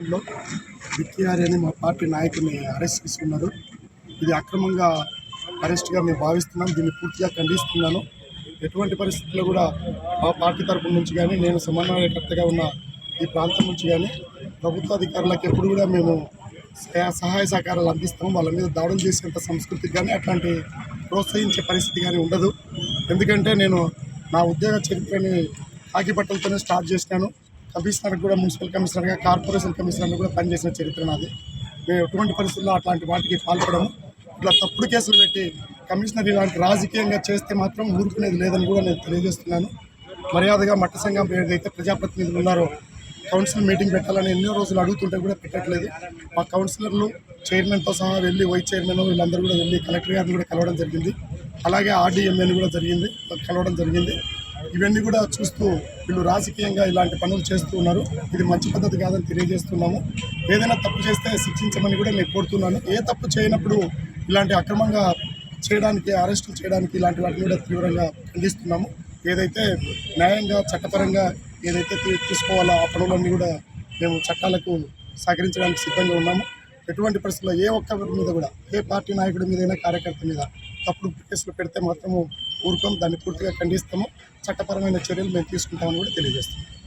లో విక్కియారి అని మా పార్టీ నాయకుడిని అరెస్ట్ తీసుకున్నారు. ఇది అక్రమంగా అరెస్ట్గా మేము భావిస్తున్నాం. దీన్ని పూర్తిగా ఖండిస్తున్నాను. ఎటువంటి పరిస్థితుల్లో కూడా మా పార్టీ తరపు నుంచి కానీ నేను సమన్వయకర్తగా ఉన్న ఈ ప్రాంతం నుంచి కానీ ప్రభుత్వ అధికారులకు ఎప్పుడు కూడా మేము సహాయ సహకారాలు అందిస్తాము వాళ్ళ మీద దాడులు చేసేంత సంస్కృతి కానీ అట్లాంటి ప్రోత్సహించే పరిస్థితి కానీ ఉండదు. ఎందుకంటే నేను నా ఉద్యోగ చరిత్రని కాకి బట్టలతోనే స్టార్ట్ చేసినాను కమిషనర్ కూడా మున్సిపల్ కమిషనర్గా కార్పొరేషన్ కమిషనర్గా కూడా పనిచేసిన చరిత్ర నాది. మేము ఎటువంటి పరిస్థితుల్లో అట్లాంటి వాటికి పాల్పడము. ఇట్లా తప్పుడు కేసులు పెట్టి కమిషనర్ ఇలాంటి రాజకీయంగా చేస్తే మాత్రం ఊరుకునేది లేదని కూడా నేను తెలియజేస్తున్నాను. మర్యాదగా మట్ట సంఘం ఏదైతే ప్రజాప్రతినిధులు ఉన్నారో కౌన్సిల్ మీటింగ్ పెట్టాలని ఎన్నో రోజులు అడుగుతుంటే కూడా పెట్టట్లేదు. మా కౌన్సిలర్లు చైర్మన్తో సహా వెళ్ళి వైస్ చైర్మన్ వీళ్ళందరూ కూడా వెళ్ళి కలెక్టర్ గారిని కూడా కలవడం జరిగింది. అలాగే ఆర్డీఎంఏని కూడా జరిగింది కలవడం జరిగింది. ఇవన్నీ కూడా చూస్తూ వీళ్ళు రాజకీయంగా ఇలాంటి పనులు చేస్తూ ఉన్నారు. ఇది మంచి పద్ధతి కాదని తెలియజేస్తున్నాము. ఏదైనా తప్పు చేస్తే శిక్షించమని కూడా నేను కోరుతున్నాను. ఏ తప్పు చేయనప్పుడు ఇలాంటి అక్రమంగా చేయడానికి అరెస్టులు చేయడానికి ఇలాంటి వాటిని కూడా తీవ్రంగా ఖండిస్తున్నాము. ఏదైతే న్యాయంగా చట్టపరంగా ఏదైతే తీసుకోవాలో ఆ పనులన్నీ కూడా మేము చట్టాలకు సహకరించడానికి సిద్ధంగా ఉన్నాము. ఎటువంటి పరిస్థితుల్లో ఏ ఒక్కరి మీద కూడా ఏ పార్టీ నాయకుడి మీదైనా కార్యకర్త మీద తప్పుడు కేసులు పెడితే మాత్రము ఊరుకోం. దాన్ని పూర్తిగా ఖండిస్తాము. చట్టపరమైన చర్యలు మేము తీసుకుంటామని కూడా తెలియజేస్తాము